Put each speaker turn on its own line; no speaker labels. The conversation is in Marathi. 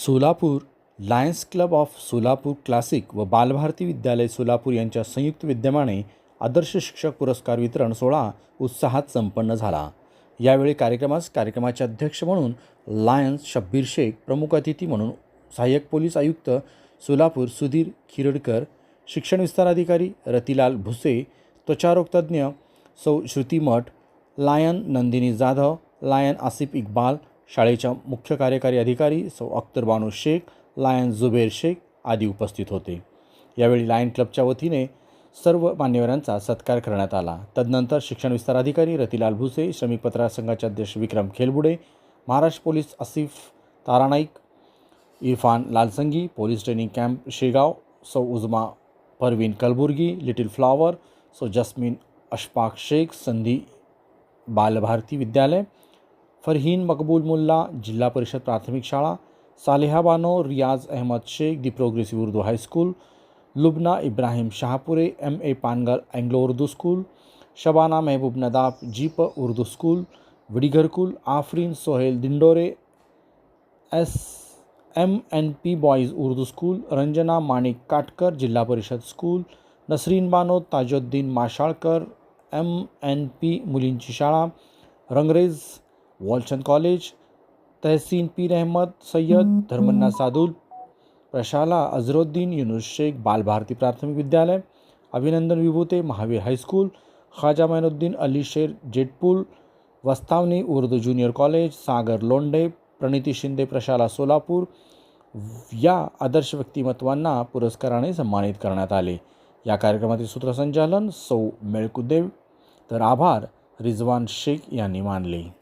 Solapur lions club of Solapur classic व बालभारती विद्यालय सोलापूर यांच्या संयुक्त विद्यमाने आदर्श शिक्षक पुरस्कार वितरण सोहळा उत्साहात संपन्न झाला. यावेळी कार्यक्रमास कार्यक्रमाचे अध्यक्ष म्हणून लायन्स शब्बीर शेख प्रमुख अतिथी म्हणून सहाय्यक पोलीस आयुक्त सोलापूर सुधीर खिरडकर शिक्षण विस्तार अधिकारी रतिलाल भुसे त्वचारोगतज्ञ सौ श्रुती मठ लायन नंदिनी जाधव लायन आसिफ इक्बाल शाळेच्या मुख्य कार्यकारी अधिकारी सौ अख्तर बानू शेख लायन जुबेर शेख आदी उपस्थित होते. यावेळी लायन क्लबच्या वतीने सर्व मान्यवरांचा सत्कार करण्यात आला. तदनंतर शिक्षण विस्तार अधिकारी रतिलाल भुसे श्रमिक पत्रकार संघाचे अध्यक्ष Vikram Khelbude Maharashtra police Asif Taranaik Irfan Lalsangi police training camp Shegaon Sau Uzma Parveen Kalburgi little flower Sau Jasmin Ashfaq Shaikh संधी बालभारती विद्यालय फरहीन मकबूल मुल्ला जिल्हा परिषद प्राथमिक शाळा Saleha Bano Riyaz Ahmed Shaikh the progressive Urdu high school Lubna Ibrahim Shahapure M A Pangar Anglo Urdu school Shabana Mehboob Nadaf Z P Urdu school Vidigharkul Afreen Sohail Dindore S M N P boys Urdu school Ranjana Manik Katkar Zilla Parishad school Nasreen Bano Tajuddin Mashalkar M N P मुलींची शाळा रंगरेज वॉलचंद कॉलेज तहसीन पीर अहमद सय्यद धर्मन्ना सादुल प्रशाला अजरुद्दीन युनुस शेख बालभारती प्राथमिक विद्यालय अभिनंदन विभूते महावीर हायस्कूल ख्वाजा मैनुद्दीन अली शेर जेटपूल वस्तावनी उर्दू ज्युनियर कॉलेज सागर लोंढे प्रणिती शिंदे प्रशाला सोलापूर या आदर्श व्यक्तिमत्वांना पुरस्काराने सन्मानित करण्यात आले. या कार्यक्रमातील सूत्रसंचालन सौ मेळकुदेव. तर आभार रिजवान शेख यांनी मानले.